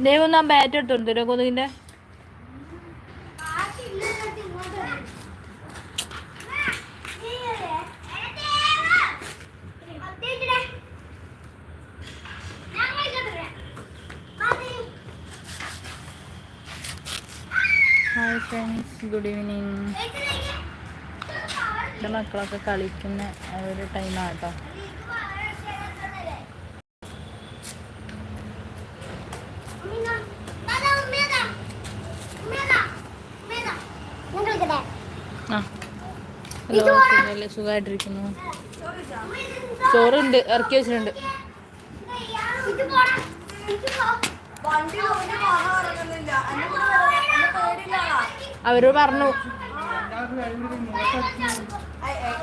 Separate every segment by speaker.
Speaker 1: ദൈവം നാം ബാറ്റ് എടുത്തോണ്ട് തരുമോ കൊതുകിന്റെ? ഹായ് ഫ്രണ്ട്സ് ഗുഡ് ഈവനിങ് എന്റെ മക്കളൊക്കെ കളിക്കുന്ന ഒരു ടൈമാണ് കേട്ടോ ഹലോ സുഖമല്ലേ സുഖമായിട്ടിരിക്കുന്നു ചോറുണ്ട് ഇറക്കി വെച്ചിട്ടുണ്ട്.
Speaker 2: വണ്ടി പോയിട്ട് വാഹനം ഇറങ്ങുന്നില്ല എന്നെ കൂടെ വരാൻ- എന്നെ പേടിയില്ലാളാ.
Speaker 1: അവരോട് പറഞ്ഞു
Speaker 2: ഐ, ഐ.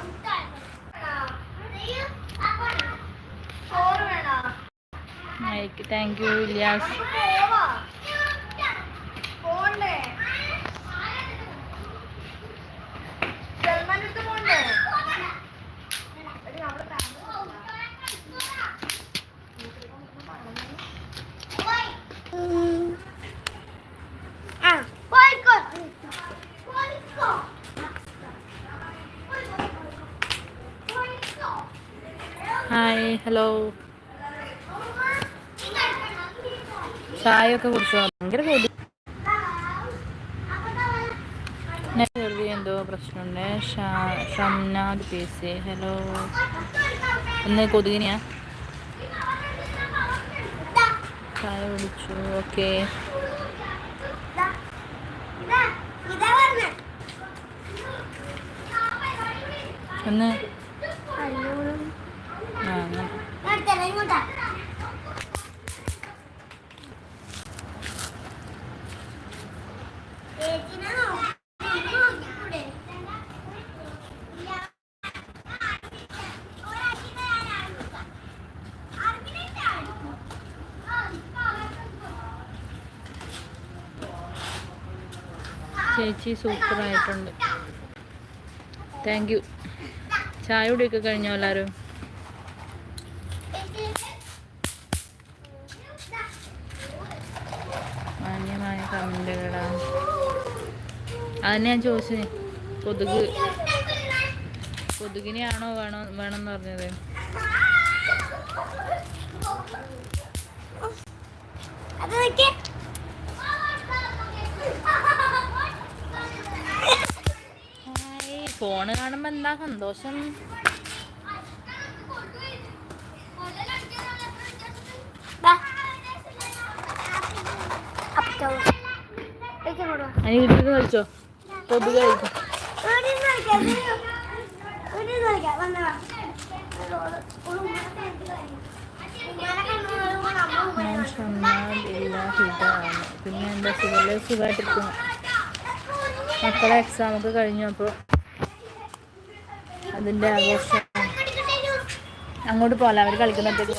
Speaker 2: ചോറ് വേണോ?
Speaker 1: താങ്ക് യു ഇല്യാസ്
Speaker 2: പോവാ. പോണ്ടേ? സൽമാന്റെ അടുത്ത് പോണ്ടേ? എടി, അവിടെ ആ പോയിക്കോ പോയിക്കോ പോയിക്കോ
Speaker 1: ഹായ് ഹലോ ചായ ഒക്കെ കുടിച്ചോ? ഭയങ്കര കൊതി ഞാൻ വെറുതെ എന്തോ പ്രശ്നമുണ്ട്. ഷംനാദ് പി സി ഹലോ. ഒന്ന് കൊതുകിനെയാ. ചായ കുടിച്ചു. ഓക്കെ. ഒന്ന് ചേച്ചി സൂപ്പർ ആയിട്ടുണ്ട് താങ്ക് യു ചായ കുടിയൊക്കെ കഴിഞ്ഞോ എല്ലാവരും മാന്യമായ കമന്റുകളാ അതിന് ഞാൻ ചോദിച്ചത് കൊതുക്. കൊതുകിനെയാണോ വേണോ വേണമെന്ന് പറഞ്ഞത്?
Speaker 2: അത് ഒരു- ഒരു എന്താ സന്തോഷം? നമ്മൾ
Speaker 1: ഞാൻ ഷംനാദില്ല ഹിതാണ് പിന്നെ എന്താ സുഖല്ലേ? സുഖമായിട്ടിരിക്കുന്നു മക്കളെ എക്സാമൊക്കെ കഴിഞ്ഞു അപ്പോൾ അതിന്റെ ആഘോഷം. അങ്ങോട്ട് പോലെ അവർ കളിക്കുന്നിടത്തേക്ക്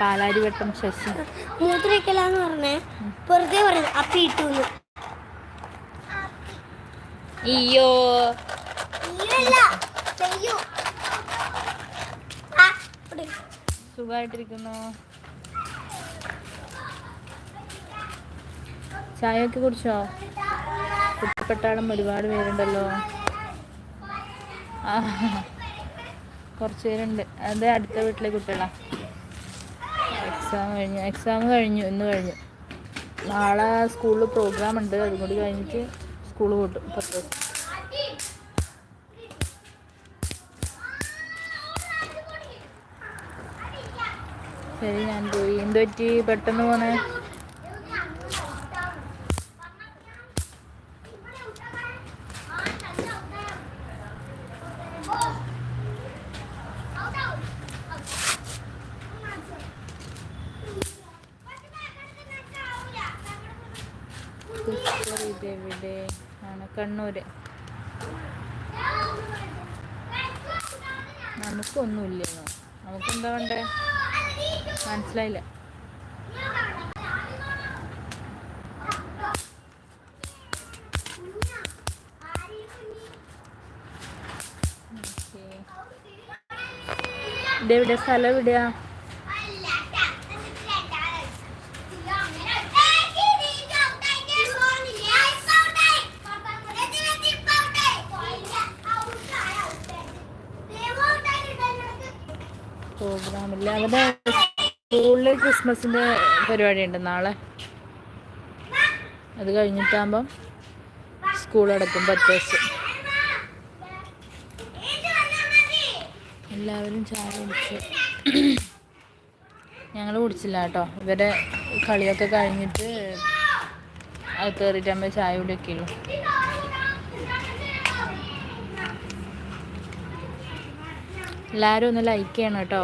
Speaker 1: പാലാരി വെട്ടം ശശി.
Speaker 2: മൂത്രക്കലാന്ന് പറഞ്ഞേ വെറുതെ പറഞ്ഞു അപ്പി ഇട്ടു
Speaker 1: അയ്യോ. സുഖമായിട്ടിരിക്കുന്നു ചായ ഒക്കെ കുടിച്ചോ? കുട്ടിപ്പട്ടാളം ഒരുപാട് പേരുണ്ടല്ലോ. കുറച്ച് പേരുണ്ട്. അത് അടുത്ത വീട്ടിലെ കുട്ടികളാ. എക്സാം കഴിഞ്ഞു. എക്സാം കഴിഞ്ഞു ഇന്ന് കഴിഞ്ഞു. നാളെ സ്കൂളിൽ പ്രോഗ്രാം ഉണ്ട്. അതും കൂടി കഴിഞ്ഞിട്ട് സ്കൂൾ കൂട്ടും പത്ത് ശരി ഞാൻ പോയി. എന്ത് പറ്റി പെട്ടെന്ന് പോണേ ഇതെവിടെ ആണ് കണ്ണൂര്. നമുക്കൊന്നുമില്ലെന്നോ നമുക്കെന്താ വേണ്ടേ? മനസ്സിലായില്ല. ഇതെവിടെ? സ്ഥലം എവിടെയാ? പ്രോഗ്രാമില്ല. അവരുടെ സ്കൂളിൽ ക്രിസ്മസിന്റെ പരിപാടി ഉണ്ട് നാളെ. അത് കഴിഞ്ഞിട്ടാകുമ്പം സ്കൂൾ പത്ത് ദിവസം. എല്ലാവരും ചായ കുടിച്ചു. ഞങ്ങൾ കുടിച്ചില്ല കേട്ടോ. ഇവരെ കളിയൊക്കെ കഴിഞ്ഞിട്ട് അത് കയറിയിട്ടാകുമ്പോൾ ചായ കുടിയൊക്കെ എല്ലാവരും ഒന്ന് ലൈക്ക് ചെയ്യണം കേട്ടോ.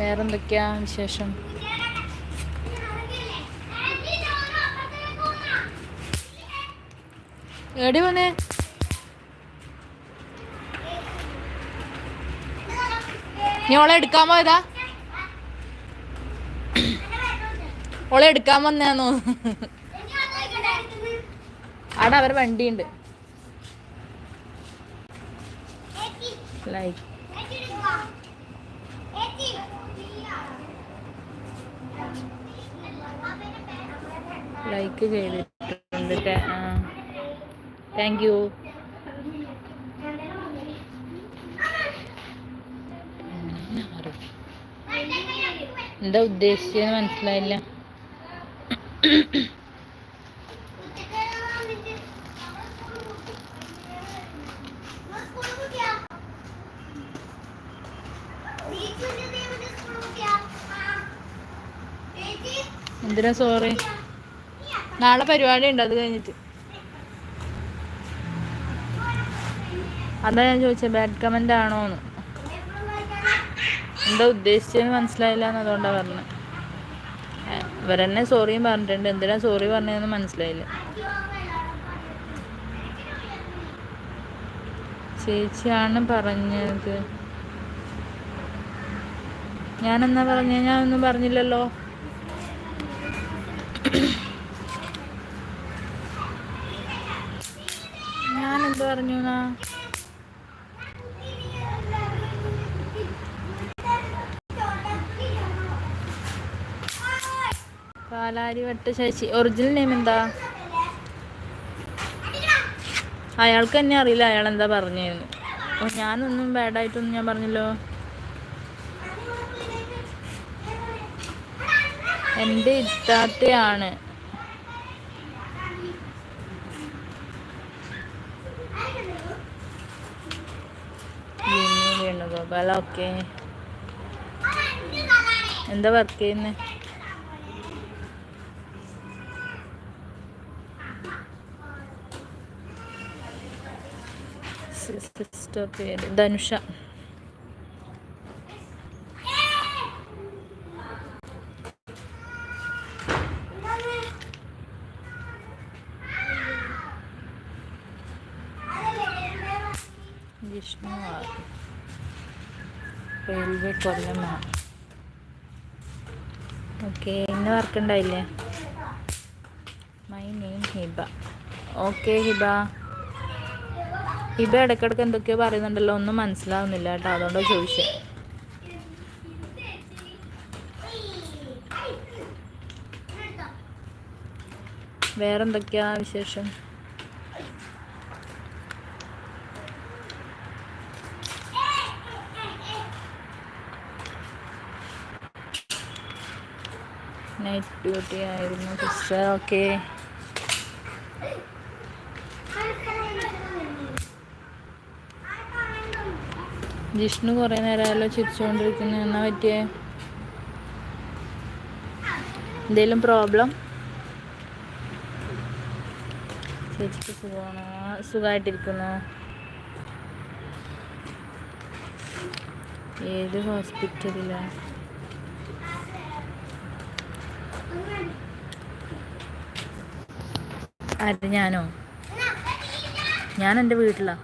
Speaker 1: വേറെന്തൊക്കെയാ വിശേഷം? എടി വന്നെ നീ ഓളെ എടുക്കാൻ പോയതാ? ഓളെ എടുക്കാൻ വന്നേന്നു? അവിടെ അവരെ വണ്ടിയുണ്ട്. ലൈക്ക് ലൈക്ക് ചെയ്തിട്ടുണ്ട്. താങ്ക് യു എന്താ ഉദ്ദേശിച്ചത് മനസ്സിലായില്ല. എന്തിനാ സോറി നാളെ പരിപാടി ഉണ്ട് അത് കഴിഞ്ഞിട്ട്. അതാ ഞാൻ ചോദിച്ചത് ബാഡ് കമന്റ് ആണോന്ന്. എന്താ ഉദ്ദേശിച്ചതെന്ന് മനസ്സിലായില്ല എന്ന് പറഞ്ഞത് ഇവരെന്നെ സോറിയും പറഞ്ഞിട്ടുണ്ട്. എന്തിനാ സോറി പറഞ്ഞതെന്ന് മനസ്സിലായില്ല. ചേച്ചിയാണ് പറഞ്ഞത്. ഞാനെന്നാ പറഞ്ഞ? ഞാനൊന്നും പറഞ്ഞില്ലല്ലോ. എന്ത് പറഞ്ഞു പാലാരി വട്ട ശശി. ഒറിജിനൽ നെയിം എന്താ? അയാൾക്ക് തന്നെ അറിയില്ല. അയാൾ എന്താ പറഞ്ഞിരുന്നു അപ്പൊ ഞാനൊന്നും ബാഡായിട്ടൊന്നും ഞാൻ പറഞ്ഞല്ലോ. എന്റെ ഇത്താത്തയാണ്. വേണുഗോപാൽ ഓക്കെ എന്താ വർക്ക് ചെയ്യുന്നത് സിസ്റ്റർ പേര് ധനുഷ. കൊല്ലമാണ് ഓക്കെ ഇന്ന് വർക്ക് ഉണ്ടായില്ലേ my name Hiba. Okay Hiba. Hiba ഇടയ്ക്കിടയ്ക്ക് എന്തൊക്കെയോ പറയുന്നുണ്ടല്ലോ ഒന്നും മനസ്സിലാവുന്നില്ല കേട്ടോ അതുകൊണ്ടോ ചോദിച്ചത് വേറെന്തൊക്കെയാ വിശേഷം? നൈറ്റ് ഡ്യൂട്ടി ആയിരുന്നു സിസ്റ്റർ ഓക്കെ ജിഷ്ണു കുറേ നേരമല്ലോ ചിരിച്ചുകൊണ്ടിരിക്കുന്നു എന്നാ പറ്റിയേ? എന്തെങ്കിലും പ്രോബ്ലം? ചേച്ചിക്ക് സുഖമാണോ? സുഖമായിട്ടിരിക്കുന്നു? ഏത് ഹോസ്പിറ്റലിലാണ് ആര് ഞാനോ? ഞാൻ എന്റെ വീട്ടിലാ.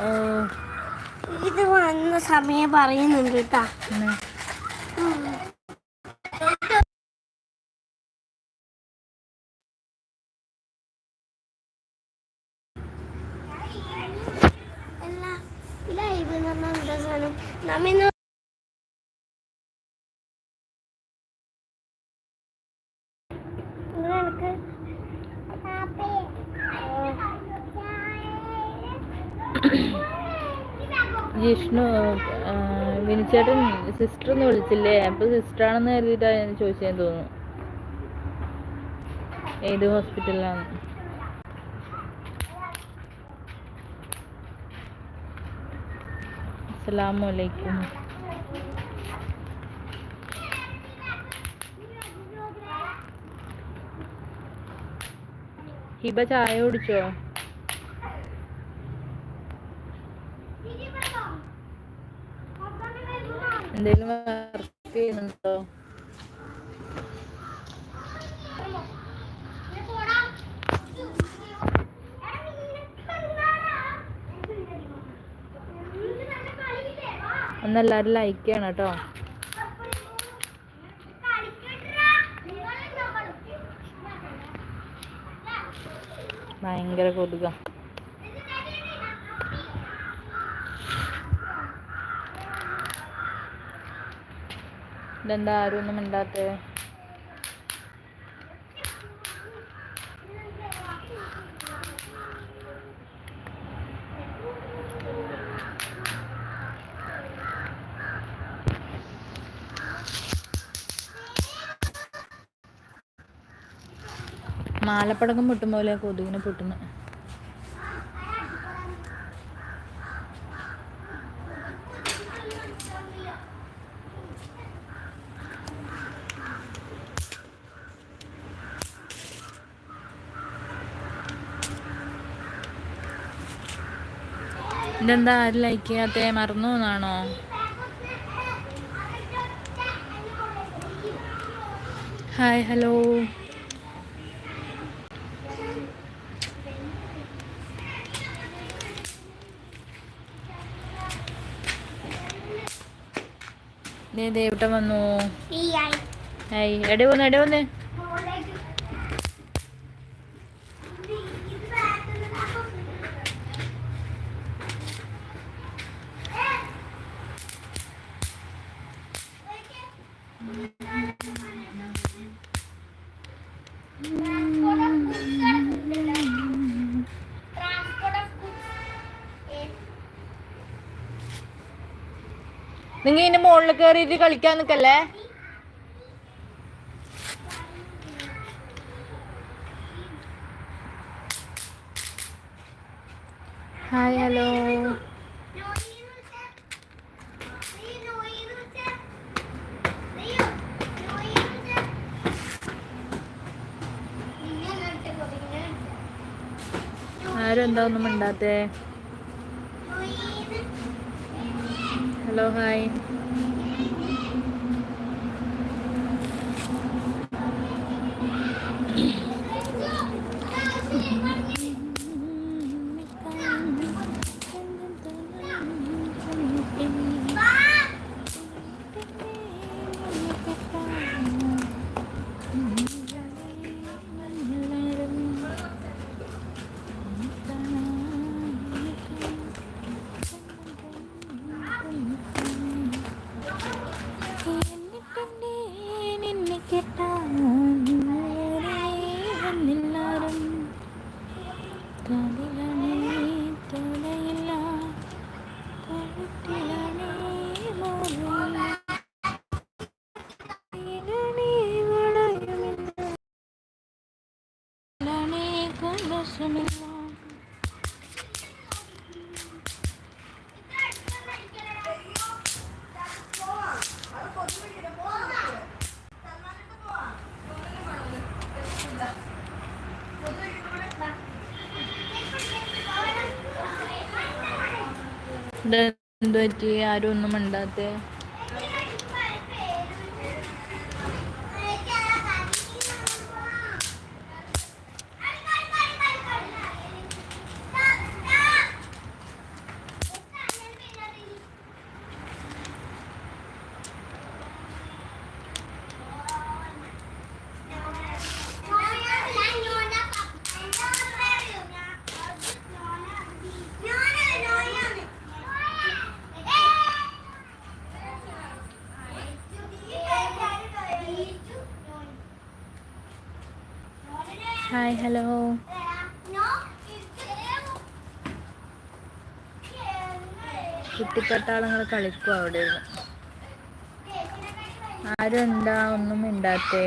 Speaker 1: ഓ.
Speaker 2: ഇത് വന്ന സമയം പറയുന്നുണ്ട് കേട്ടാ.
Speaker 1: ജിഷ്ണു വിനിച്ചേട്ടൻ സിസ്റ്റർ എന്ന് വിളിച്ചില്ലേ? അപ്പൊ സിസ്റ്റർ ആണെന്ന് കരുതിയിട്ടാ ഞാൻ ചോദിച്ചതെന്ന് തോന്നുന്നു. ഏത് ഹോസ്പിറ്റലിലാണ് അസ്സലാമു അലൈക്കും. ഹിബ ചായ കുടിച്ചോ? എന്തെങ്കിലും വർക്ക് ചെയ്യുന്നുണ്ടോ? ഒന്ന് എല്ലാവരും ലൈക്ക് ചെയ്യണം കേട്ടോ. ഭയങ്കര കൊതുക. ഇതെന്താ ആരും ഒന്നും മിണ്ടാത്തേ? മാലപ്പടക്കം പൊട്ടുമ്പോലെ കൊതുകിനെ പൊട്ടുന്നു. ഇതെന്താ ആരും ലൈക്ക് ചെയ്യാത്തേ മറന്നു എന്നാണോ ഹായ് ഹലോ ദേവട്ട വന്നു. ഹായ് എടെ വന്ന് എടെ വന്ന്? നിങ്ങൾ ഇതിന്റെ മുകളിൽ കയറിയിട്ട് കളിക്കാൻ നിക്കല്ലേ? ഹായ് ഹലോ ആരും എന്താ ഒന്നും മിണ്ടാത്തേ? ഹലോ ഹായ് എന്ത് പറ്റി ആരും ഒന്നും മിണ്ടാത്തേ ഹലോ. കുട്ടിപ്പട്ടാളങ്ങൾ കളിക്കും അവിടെ ആരും എന്താ ഒന്നും മിണ്ടാത്തേ.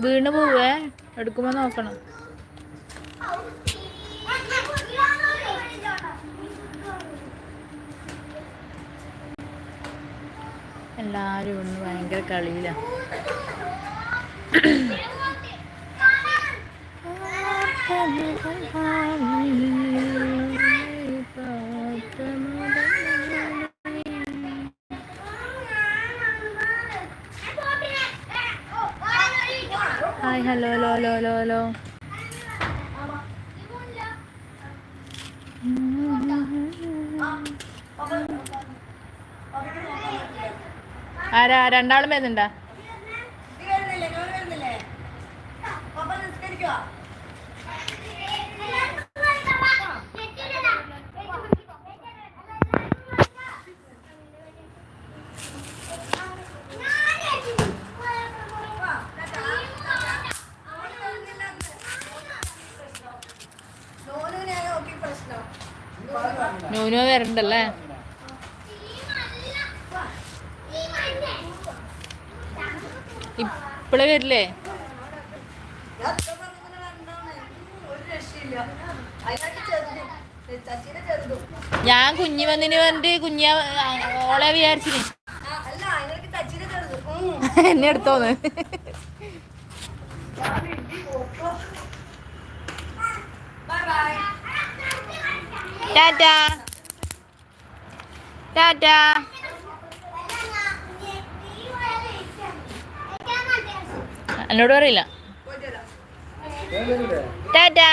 Speaker 1: വീണ് പോവേ എടുക്കുമ്പോ നോക്കണം എല്ലാരും ഇവിടുന്ന് ഭയങ്കര കളിയിലാ hi hello hello hello hello hello ആരാ രണ്ടാളും വരുന്നുണ്ടാ? നൂനോ വരണ്ടല്ലേ? ഇപ്പളെ വരില്ലേ? ഞാൻ കുഞ്ഞി വന്നിന് പറഞ്ഞിട്ട് കുഞ്ഞ ഓളെ വിചാരിച്ചിന്. എന്നെ എടുത്തോന്ന്. ടാറ്റാ ടാറ്റാ എന്നോട് പറയില്ല. ടാറ്റാ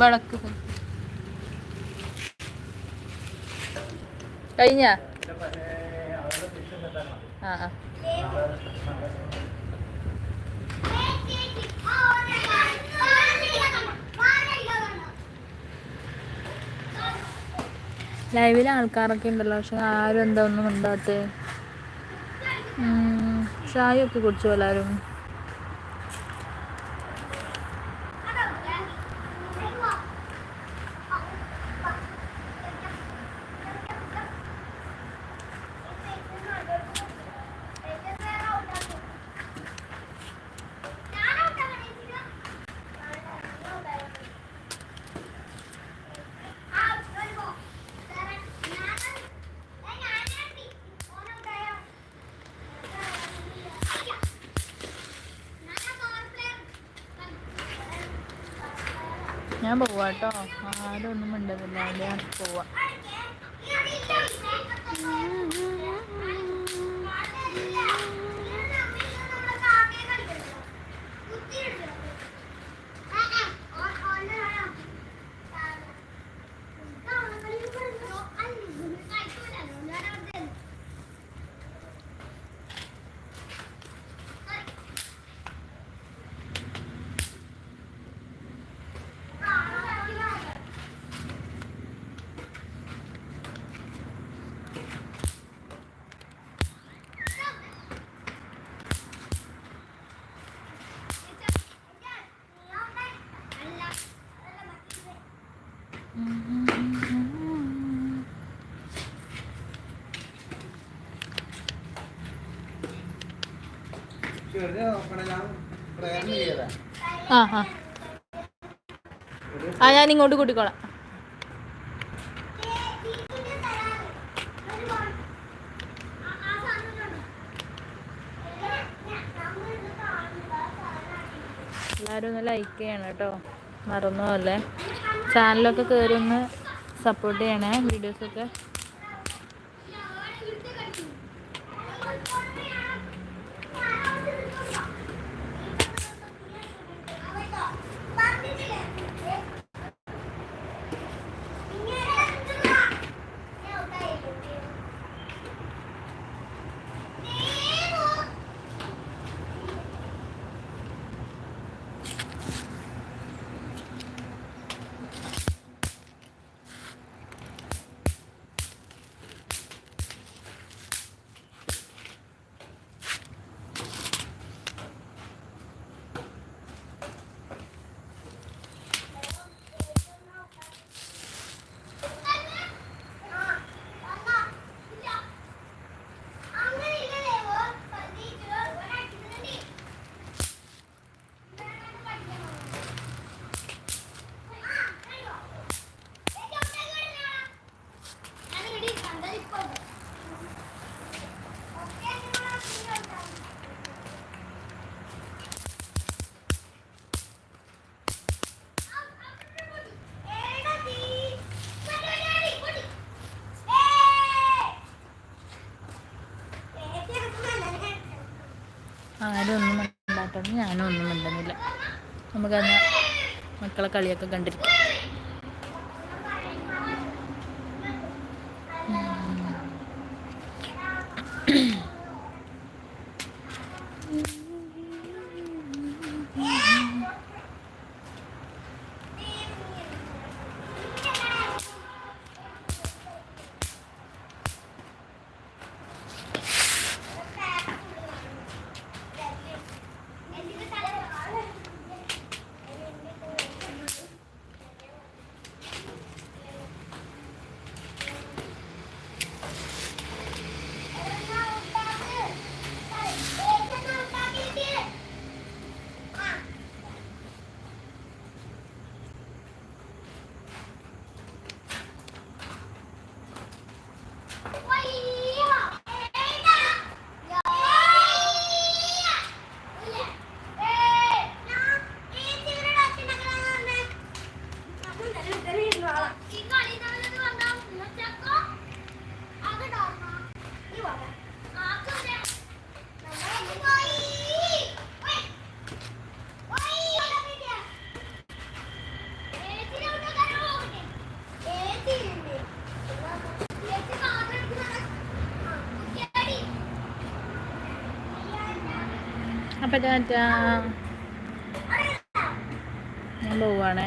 Speaker 1: വളക്ക്. കഴിഞ്ഞ? ആ ലൈവിൽ ആൾക്കാരൊക്കെ ഉണ്ടല്ലോ പക്ഷെ ആരും എന്താ ഒന്നും ഉണ്ടാത്ത ചായ ഒക്കെ കുടിച്ചു എല്ലാവരും ഞാൻ പോവാട്ടോ. ആരും ഒന്നും മിണ്ടതില്ല ഞാൻ പോവാ. ആ ആ. ആ ഞാൻ ഇങ്ങോട്ട് കൂട്ടിക്കോളാം. എല്ലാവരും ഒന്ന് ലൈക്ക് ചെയ്യണം കേട്ടോ. മറന്നു പോലെ ചാനലൊക്കെ കയറി ഒന്ന് സപ്പോർട്ട് ചെയ്യണേ വീഡിയോസൊക്കെ ഞാനും ഒന്നും മിണ്ടുന്നില്ല നമുക്കന്ന് മക്കളെ കളിയൊക്കെ കണ്ടിരിക്കാം. അപ്പം ടാറ്റാ പോവാണേ